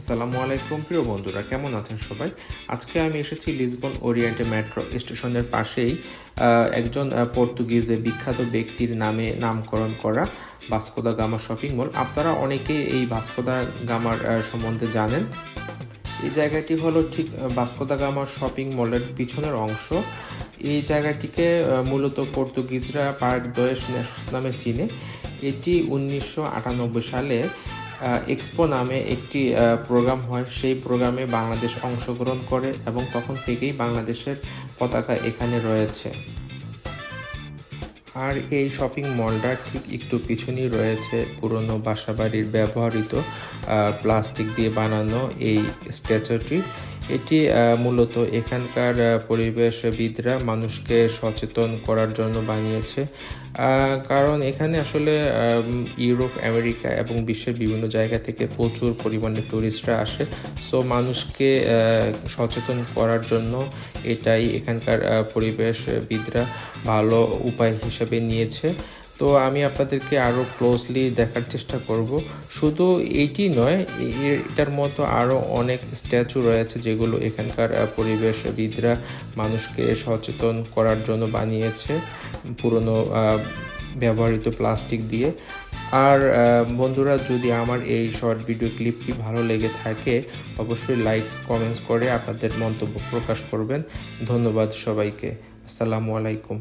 আসসালামু আলাইকুম। প্রিয় বন্ধুরা কেমন আছেন সবাই? আজকে আমি এসেছি লিসবন ওরিয়েন্টে মেট্রো স্টেশনের পাশেই একজন আহ, পর্তুগিজে বিখ্যাত ব্যক্তির নামে নামকরণ করা ভাস্কোদা গামা শপিং মল। আপনারা অনেকেই এই ভাস্কোদা গামার সম্বন্ধে জানেন। এই জায়গাটি হলো ঠিক ভাস্কোদা গামা শপিং মলের পিছনের অংশ। এই জায়গাটিকে মূলত পর্তুগিজরা পার্ক দয়েস নেসুস নামে চিনে। এটি উনিশশো আটানব্বই সালে এক্সপো নামে একটি প্রোগ্রাম হয়। সেই প্রোগ্রামে বাংলাদেশ অংশগ্রহণ করে এবং তখন থেকেই বাংলাদেশের পতাকা এখানে রয়েছে। আর এই শপিং মলটা ঠিক একটু পিছনেই রয়েছে, পুরনো বাসাবাড়ির ব্যবহৃত প্লাস্টিক দিয়ে বানানো এই স্ট্যাচুটি এটি মূলত এখানকার পরিবেশবিদরা মানুষকে সচেতন করার জন্য বানিয়েছে। কারণ এখানে আসলে ইউরোপ, আমেরিকা এবং বিশ্বের বিভিন্ন জায়গা থেকে প্রচুর পরিমাণে টুরিস্টরা আসে। সো, মানুষকে সচেতন করার জন্য এটাই এখানকার পরিবেশবিদরা ভালো উপায় হিসেবে নিয়েছে। তো আমি আপনাদেরকে আরও ক্লোজলি দেখার চেষ্টা করব। শুধু এইটি নয় এটার মতো আরও অনেক স্ট্যাচু রয়েছে যেগুলো এখানকার পরিবেশবিদরা মানুষকে সচেতন করার জন্য বানিয়েছে, পুরনো ব্যবহৃত প্লাস্টিক দিয়ে। আর বন্ধুরা, যদি আমার এই শর্ট ভিডিও ক্লিপটি ভালো লেগে থাকে, অবশ্যই লাইকস কমেন্টস করে আপনাদের মন্তব্য প্রকাশ করবেন। ধন্যবাদ সবাইকে। আসসালামু আলাইকুম।